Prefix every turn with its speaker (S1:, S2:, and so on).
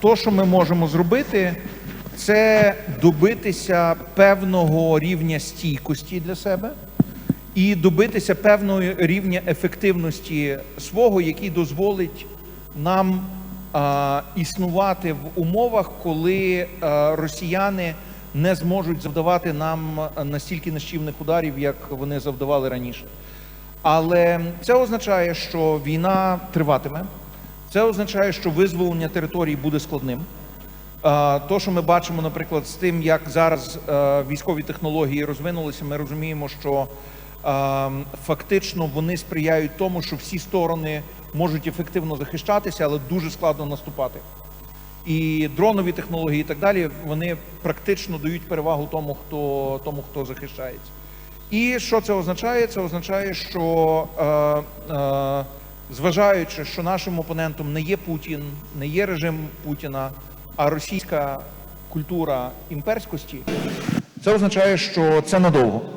S1: То, що ми можемо зробити, це добитися певного рівня стійкості для себе і добитися певного рівня ефективності свого, який дозволить нам а, існувати в умовах, коли а, росіяни не зможуть завдавати нам настільки нищівних ударів, як вони завдавали раніше. Але це означає, що війна триватиме. Це означає, що визволення територій буде складним. То, що ми бачимо, наприклад, з тим, як зараз е, військові технології розвинулися, ми розуміємо, що е, фактично вони сприяють тому, що всі сторони можуть ефективно захищатися, але дуже складно наступати. І дронові технології, і так далі, вони практично дають перевагу тому, хто тому, хто захищається. І що це означає? Це означає, що е, е, зважаючи, що нашим опонентом не є Путін, не є режим Путіна, а російська культура імперськості, це означає, що це надовго.